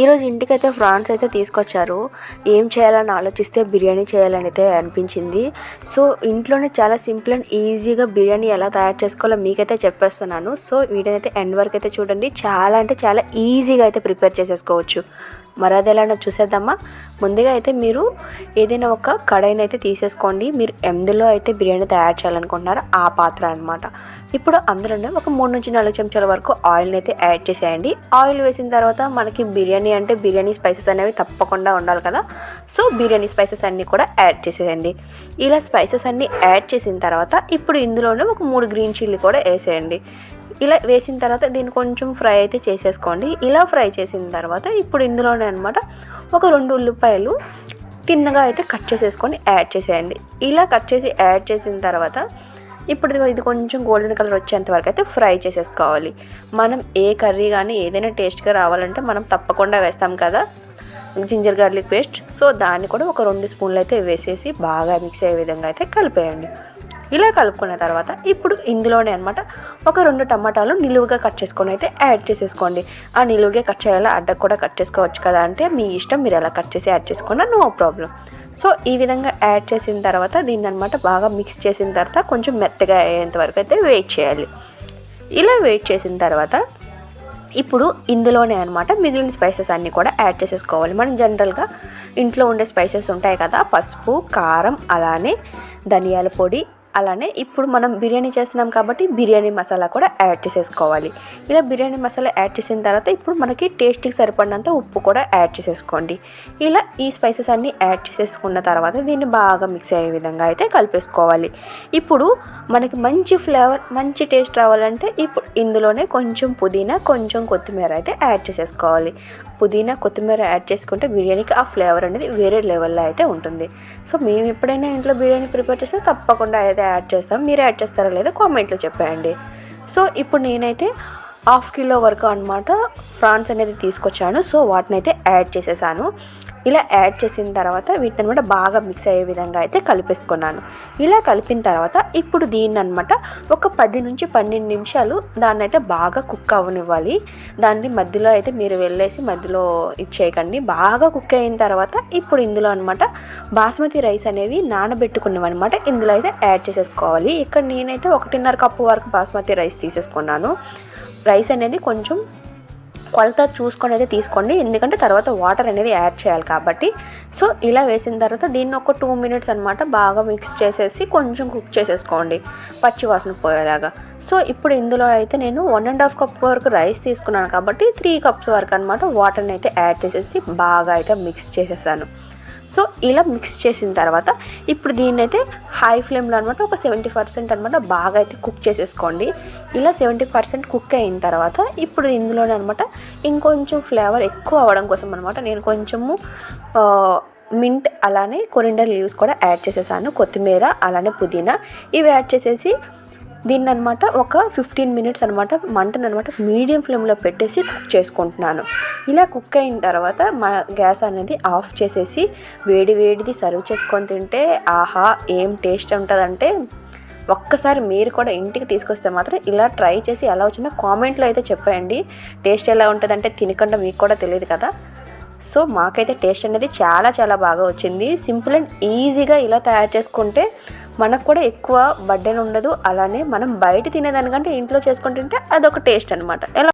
ఈరోజు ఇంటికైతే ఫ్రాన్స్ అయితే తీసుకొచ్చారు. ఏం చేయాలని ఆలోచిస్తే బిర్యానీ చేయాలని అయితే అనిపించింది. సో ఇంట్లోనే చాలా సింపుల్ అండ్ ఈజీగా బిర్యానీ ఎలా తయారు చేసుకోవాలో మీకైతే చెప్పేస్తున్నాను. సో వీడియోని అయితే ఎండ్ వరకు అయితే చూడండి. చాలా అంటే చాలా ఈజీగా అయితే ప్రిపేర్ చేసేసుకోవచ్చు. మరి అది ఎలా చూసేద్దామా? ముందుగా అయితే మీరు ఏదైనా ఒక కడాయిని అయితే తీసేసుకోండి. మీరు ఎందులో అయితే బిర్యానీ తయారు చేయాలనుకుంటున్నారో ఆ పాత్ర అనమాట ఇప్పుడు అందులోనే ఒక మూడు నుంచి నాలుగు చెంచాల వరకు ఆయిల్ని అయితే యాడ్ చేసేయండి. ఆయిల్ వేసిన తర్వాత మనకి బిర్యానీ అంటే బిర్యానీ స్పైసెస్ అనేవి తప్పకుండా ఉండాలి కదా. సో బిర్యానీ స్పైసెస్ అన్నీ కూడా యాడ్ చేసేయండి. ఇలా స్పైసెస్ అన్నీ యాడ్ చేసిన తర్వాత ఇప్పుడు ఇందులోనే ఒక మూడు గ్రీన్ చిల్లీ కూడా వేసేయండి. ఇలా వేసిన తర్వాత దీన్ని కొంచెం ఫ్రై అయితే చేసేసుకోండి. ఇలా ఫ్రై చేసిన తర్వాత ఇప్పుడు ఇందులోనే అనమాట ఒక రెండు ఉల్లిపాయలు తిన్నగా అయితే కట్ చేసేసుకొని యాడ్ చేసేయండి. ఇలా కట్ చేసి యాడ్ చేసిన తర్వాత ఇప్పుడు ఇది కొంచెం గోల్డెన్ కలర్ వచ్చేంత వరకు అయితే ఫ్రై చేసేసుకోవాలి. మనం ఏ కర్రీ కానీ ఏదైనా టేస్ట్గా రావాలంటే మనం తప్పకుండా వేస్తాం కదా జింజర్ గార్లిక్ పేస్ట్ సో దాన్ని కూడా ఒక రెండు స్పూన్లు అయితే వేసేసి బాగా మిక్స్ అయ్యే విధంగా అయితే కలిపేయండి. ఇలా కలుపుకున్న తర్వాత ఇప్పుడు ఇందులోనే అనమాట ఒక రెండు టమాటాలు నిలువుగా కట్ చేసుకొని అయితే యాడ్ చేసేసుకోండి. ఆ నిలువుగా కట్ చేయాలా అడ్డకు కూడా కట్ చేసుకోవచ్చు కదా అంటే మీ ఇష్టం మీరు ఎలా కట్ చేసి యాడ్ చేసుకున్నా నో ప్రాబ్లం సో ఈ విధంగా యాడ్ చేసిన తర్వాత దీన్ని అనమాట బాగా మిక్స్ చేసిన తర్వాత కొంచెం మెత్తగా అయ్యేంత వరకు అయితే వెయిట్ చేయాలి. ఇలా వెయిట్ చేసిన తర్వాత ఇప్పుడు ఇందులోనే అనమాట మిగిలిన స్పైసెస్ అన్నీ కూడా యాడ్ చేసేసుకోవాలి. మనం జనరల్గా ఇంట్లో ఉండే స్పైసెస్ ఉంటాయి కదా పసుపు కారం అలానే ధనియాల పొడి అలానే ఇప్పుడు మనం బిర్యానీ చేస్తున్నాం కాబట్టి బిర్యానీ మసాలా కూడా యాడ్ చేసేసుకోవాలి. ఇలా బిర్యానీ మసాలా యాడ్ చేసిన తర్వాత ఇప్పుడు మనకి టేస్ట్కి సరిపడినంత ఉప్పు కూడా యాడ్ చేసేసుకోండి. ఇలా ఈ స్పైసెస్ అన్నీ యాడ్ చేసేసుకున్న తర్వాత దీన్ని బాగా మిక్స్ అయ్యే విధంగా అయితే కలిపేసుకోవాలి. ఇప్పుడు మనకి మంచి ఫ్లేవర్ మంచి టేస్ట్ రావాలంటే ఇప్పుడు ఇందులోనే కొంచెం పుదీనా కొంచెం కొత్తిమీర అయితే యాడ్ చేసేసుకోవాలి. పుదీనా కొత్తిమీర యాడ్ చేసుకుంటే బిర్యానీకి ఆ ఫ్లేవర్ అనేది వేరే లెవెల్లో అయితే ఉంటుంది. సో మేము ఎప్పుడైనా ఇంట్లో బిర్యానీ ప్రిపేర్ చేస్తే తప్పకుండా అయితే యాడ్ చేస్తాం మీరు యాడ్ చేస్తారా లేదా కామెంట్లో చెప్పండి సో ఇప్పుడు నేనైతే హాఫ్ కిలో వరకు అనమాట ప్రాన్స్ అనేది తీసుకొచ్చాను. సో వాటిని అయితే యాడ్ చేసేసాను. ఇలా యాడ్ చేసిన తర్వాత వీటిని అనమాట బాగా మిక్స్ అయ్యే విధంగా అయితే కలిపేసుకున్నాను. ఇలా కలిపిన తర్వాత ఇప్పుడు దీన్ని అనమాట ఒక పది నుంచి పన్నెండు నిమిషాలు దాన్ని అయితే బాగా కుక్ అవ్వనివ్వాలి. దాన్ని మధ్యలో అయితే మీరు వెళ్ళేసి మధ్యలో ఇచ్చేయకండి బాగా కుక్ అయిన తర్వాత ఇప్పుడు ఇందులో అనమాట బాస్మతి రైస్ అనేవి నానబెట్టుకున్నవన్నమాట. ఇందులో అయితే యాడ్ చేసేసుకోవాలి. ఇక్కడ నేనైతే ఒకటిన్నర కప్పు వరకు బాస్మతి రైస్ తీసేసుకున్నాను. రైస్ అనేది కొంచెం కొలత చూసుకొని అయితే తీసుకోండి. ఎందుకంటే తర్వాత వాటర్ అనేది యాడ్ చేయాలి కాబట్టి. సో ఇలా వేసిన తర్వాత దీన్ని ఒక టూ మినిట్స్ అనమాట బాగా మిక్స్ చేసేసి కొంచెం కుక్ చేసేసుకోండి. పచ్చి వాసన పోయేలాగా. సో ఇప్పుడు ఇందులో అయితే నేను వన్ అండ్ హాఫ్ కప్ వరకు రైస్ తీసుకున్నాను కాబట్టి త్రీ కప్స్ వరకు అనమాట వాటర్ని అయితే యాడ్ చేసేసి బాగా అయితే మిక్స్ చేసేసాను. సో ఇలా మిక్స్ చేసిన తర్వాత ఇప్పుడు దీన్ని అయితే హై ఫ్లేమ్లో అనమాట ఒక సెవెంటీ పర్సెంట్ అనమాట బాగా అయితే కుక్ చేసేసుకోండి. ఇలా సెవెంటీ పర్సెంట్ కుక్ అయిన తర్వాత ఇప్పుడు ఇందులోనే అనమాట ఇంకొంచెం ఫ్లేవర్ ఎక్కువ అవ్వడం కోసం అనమాట నేను కొంచెము మింట్ అలానే కొరిండర్ లీవ్స్ కూడా యాడ్ చేసేసాను కొత్తిమీర అలానే పుదీనా. ఇవి యాడ్ చేసేసి దీన్ని అనమాట ఒక ఫిఫ్టీన్ మినిట్స్ అనమాట మంటను అనమాట మీడియం ఫ్లేమ్లో పెట్టేసి కుక్ చేసుకుంటున్నాను. ఇలా కుక్ అయిన తర్వాత మా గ్యాస్ అనేది ఆఫ్ చేసేసి వేడి వేడిది సర్వ్ చేసుకొని తింటే ఆహా ఏం టేస్ట్ ఉంటుందంటే ఒక్కసారి మీరు కూడా ఇంటికి తీసుకొస్తే మాత్రం ఇలా ట్రై చేసి ఎలా వచ్చిందో కామెంట్లో అయితే చెప్పండి టేస్ట్ ఎలా ఉంటుందంటే తినకుండా మీకు కూడా తెలియదు కదా. సో మాకైతే టేస్ట్ అనేది చాలా చాలా బాగా వచ్చింది. సింపుల్ అండ్ ఈజీగా ఇలా తయారు చేసుకుంటే మనకు కూడా ఎక్కువ బర్డెన్ ఉండదు. అలానే మనం బయట తినేదానికంటే ఇంట్లో చేసుకుంటుంటే అదొక టేస్ట్ అనమాట ఎలా